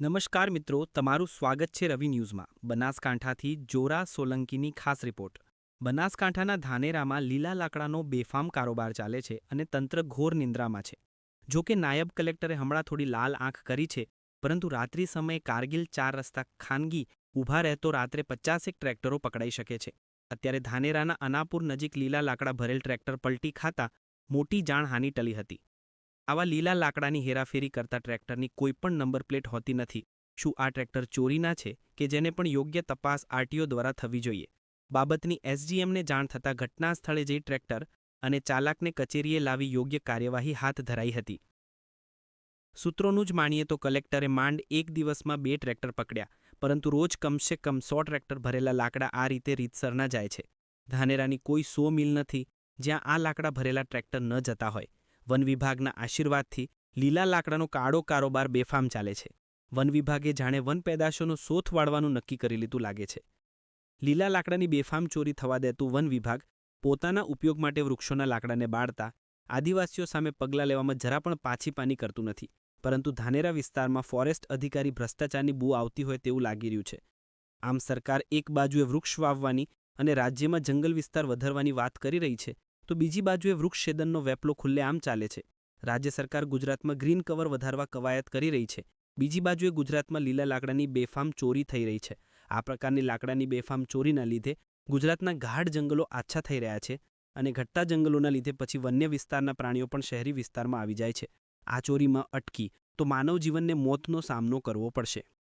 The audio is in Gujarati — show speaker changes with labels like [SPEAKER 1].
[SPEAKER 1] નમસ્કાર મિત્રો, તમારું સ્વાગત છે રવિ ન્યૂઝમાં. બનાસકાંઠાથી જોરા સોલંકીની ખાસ રિપોર્ટ. બનાસકાંઠાના ધાનેરામાં લીલા લાકડાનો બેફામ કારોબાર ચાલે છે અને તંત્ર ઘોર નિંદ્રામાં છે. જો કે નાયબ કલેક્ટરે હમણાં થોડી લાલ આંખ કરી છે, પરંતુ રાત્રિ સમયે કારગિલ ચાર રસ્તા ખાનગી ઊભા રહેતો રાત્રે પચાસેક ટ્રેક્ટરો પકડાઈ શકે છે. અત્યારે ધાનેરાના અનાપુર નજીક લીલા લાકડા ભરેલ ટ્રેક્ટર પલટી ખાતા મોટી જાણહાની ટલી હતી. આવા લીલા લાકડાની હેરાફેરી કરતા ટ્રેક્ટરની કોઈપણ નંબર પ્લેટ હોતી નથી. શું આ ટ્રેક્ટર ચોરીના છે કે જેને પણ યોગ્ય તપાસ આરટીઓ દ્વારા થવી જોઈએ? બાબતની એસજીએમને જાણ થતાં ઘટના સ્થળે જઈ ટ્રેક્ટર અને ચાલકને કચેરીએ લાવી યોગ્ય કાર્યવાહી હાથ ધરાઈ હતી. સૂત્રોનું જ માનીએ તો કલેક્ટરે માંડ એક દિવસમાં બે ટ્રેક્ટર પકડ્યા, પરંતુ રોજ કમસે કમ સો ટ્રેક્ટર ભરેલા લાકડા આ રીતે રીતસરના જાય છે. ધાનેરાની કોઈ સો મિલ નથી, જ્યાં આ લાકડા ભરેલા ટ્રેક્ટર ન જતા હોય. વન વિભાગના આશીર્વાદથી લીલા લાકડાનો કાળો કારોબાર બેફામ ચાલે છે. વન વિભાગે જાણે વન પેદાશોનો સોથ વાળવાનું નક્કી કરી લીધું લાગે છે. લીલા લાકડાની બેફામ ચોરી થવા દેતું વન વિભાગ પોતાના ઉપયોગ માટે વૃક્ષોના લાકડાને બાળતા આદિવાસીઓ સામે પગલાં લેવામાં જરા પણ પાછી પાની કરતું નથી. પરંતુ ધાનેરા વિસ્તારમાં ફોરેસ્ટ અધિકારી ભ્રષ્ટાચારની બૂ આવતી હોય તેવું લાગી રહ્યું છે. આમ સરકાર એક બાજુએ વૃક્ષ વાવવાની અને રાજ્યમાં જંગલ વિસ્તાર વધારવાની વાત કરી રહી છે તો બીજી બાજુએ વૃક્ષ છેદનનો વેપલો ખુલ્લેઆમ ચાલે છે. રાજ્ય સરકાર ગુજરાતમાં ગ્રીન કવર વધારવા કવાયત કરી રહી છે. બીજી બાજુએ ગુજરાતમાં લીલા લાકડાની બેફામ ચોરી થઈ રહી છે. આ પ્રકારની લાકડાની બેફામ ચોરીના લીધે ગુજરાતના ગાઢ જંગલો આછા થઈ રહ્યા છે અને ઘટતા જંગલોના લીધે પછી વન્ય વિસ્તારના પ્રાણીઓ પણ શહેરી વિસ્તારમાં આવી જાય છે. આ ચોરીમાં અટકી તો માનવ જીવનને મોતનો સામનો કરવો પડશે.